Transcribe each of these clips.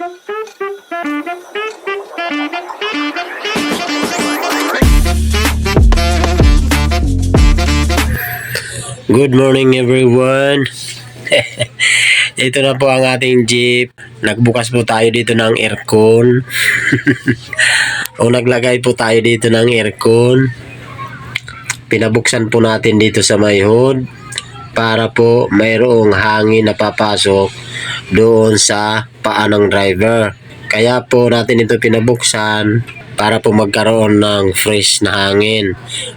Good morning everyone. Ito na po ang ating jeep. Nagbukas po tayo dito ng aircon. o naglagay po tayo dito ng aircon. Pinabuksan po natin dito sa may hood para po mayroong hangin na papasok doon sa paa driver. Kaya po natin ito pinabuksan para po magkaroon ng fresh na hangin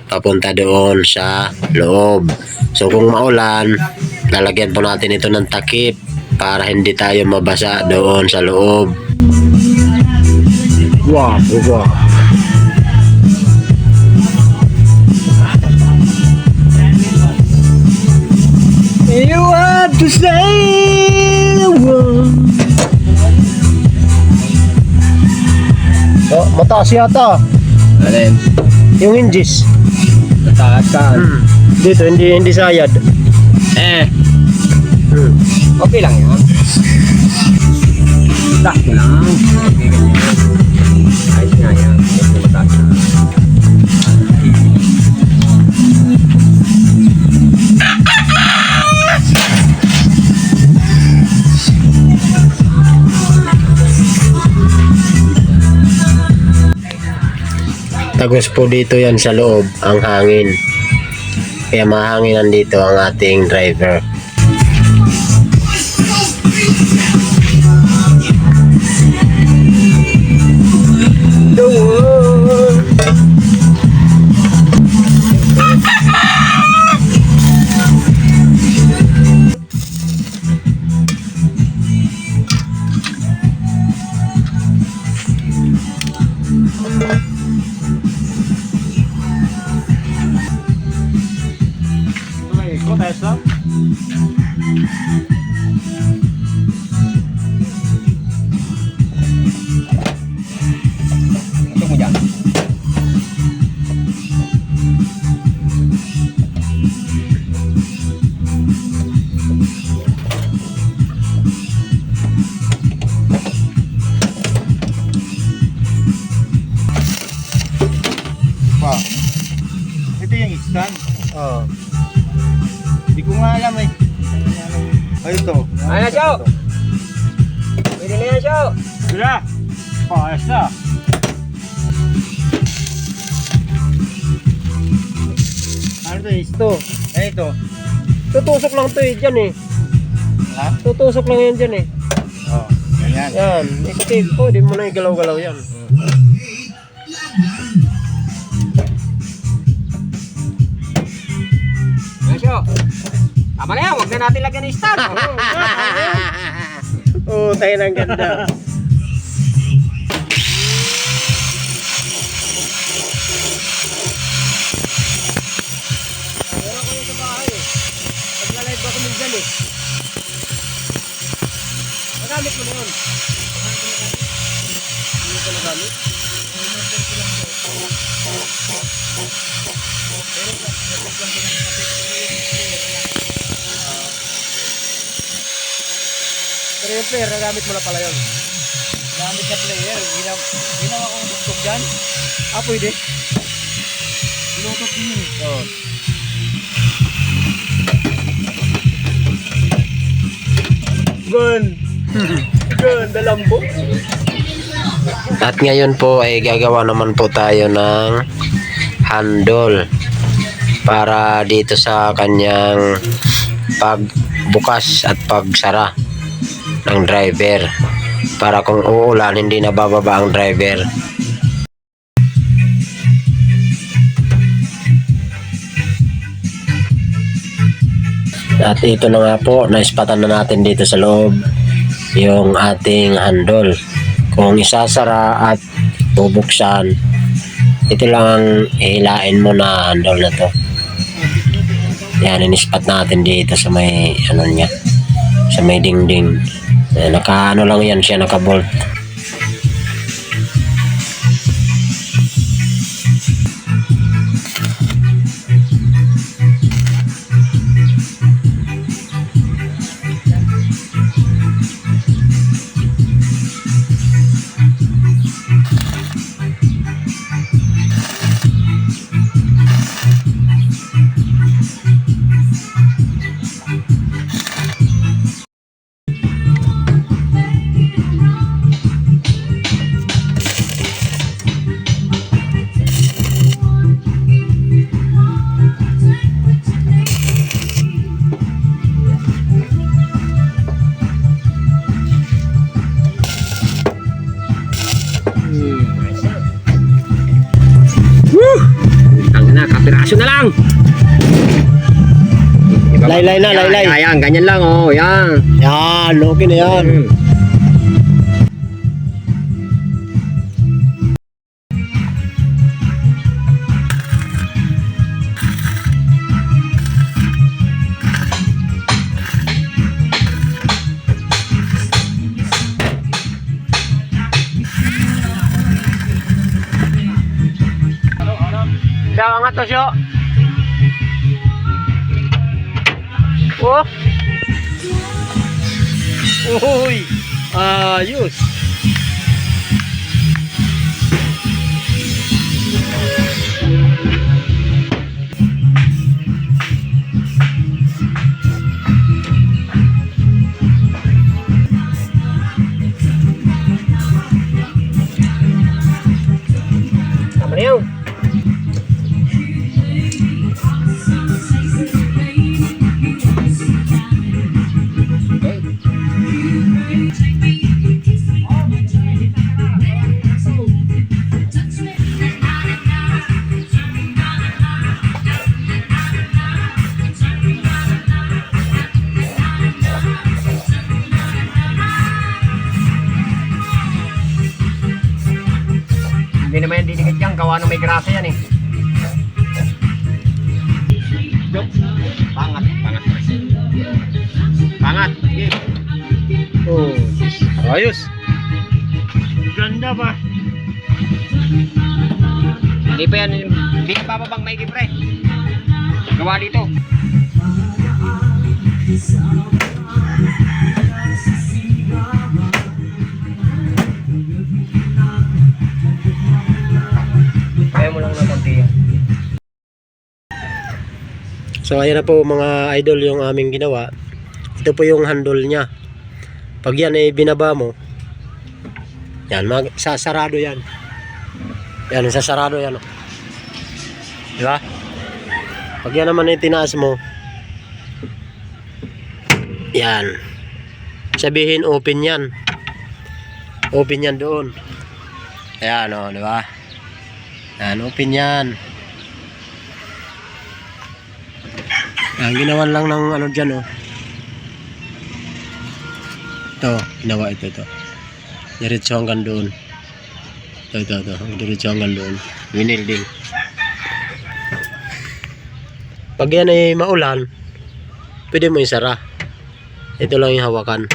papunta doon sa loob. So kung maulan, lalagyan po natin ito ng takip para hindi tayo mabasa doon sa loob. Wow, wow. You have to say the word. Oh, mataas yata. Alin? Yung hinges. Nataas ka. Hmm. Dito, hindi, hindi sayad. Eh, Hmm. okay lang yan. Sakto lang. Okay, ganyan. Ayos nga yan. Mataas na. Tagos po dito yan sa loob, ang hangin. Kaya mahanginan dito ang ating driver. Ito Pwede na yan, Chow! Sila. Paayos na. Ano to? Eh, ito. Tutusok lang to eh, dyan eh. Ha? Tutusok lang yan dyan eh. Oh, ganyan. Yan, ikutin po, di mo na igalaw-galaw yan. Ay, Chow! Tama na yan, huwag na natin lagyan ng stand. Oo, oh, tayo ng ganda. Ko. Magamit mo na yun. Hindi ko nagamit. Pero yung player, nagamit mo na pala yun. Gamit na player. Ginawa, ginawa kong bugtog dyan. Ah, pwede. Lutot din yun. Oo. Gun! Gun, dalambo. At ngayon po ay gagawa naman po tayo ng handle para dito sa kanyang pagbukas at pagsara ng driver para kung uulan hindi nabababa ang driver At ito na nga po, naispatan na natin dito sa loob yung ating handle. Kung isasara at bubuksan, ito lang ang ihilain mo na handle na to. Yan, inispat natin dito sa may, ano niya, sa may dingding. Eh, naka, ano lang yan siya, naka-bolt. Piraso na lang. Laylay na, laylay. Yan, yan, ganyan lang oh, yan. Yan, okay na yan. Hmm. Daw nga to siyo. Oh. Uy. Ayos. Tama gawa grasa yan eh. Pangat, pangat. Pangat. Okay. Oh. Ayos. Ganda ba? Hindi pa yan, hindi ka bababang may pre. Gawa dito. Kaya So ayan na po mga idol yung aming ginawa. Ito po yung handle niya. Pag yan ay binaba mo, yan, mag, sasarado yan. Yan, sasarado yan. oh. Di ba? Pag yan naman ay tinaas mo, yan. Sabihin open yan. Open yan doon. Ayan o, di ba? Yan, open yan. Yan, ginawan lang ng ano dyan oh. Ito, ginawa ito, ito. Diretso hanggang doon. Ito, ito, ito. Diretso hanggang doon. Winilding. Pag yan ay maulan, pwede mo isara. Ito lang yung hawakan.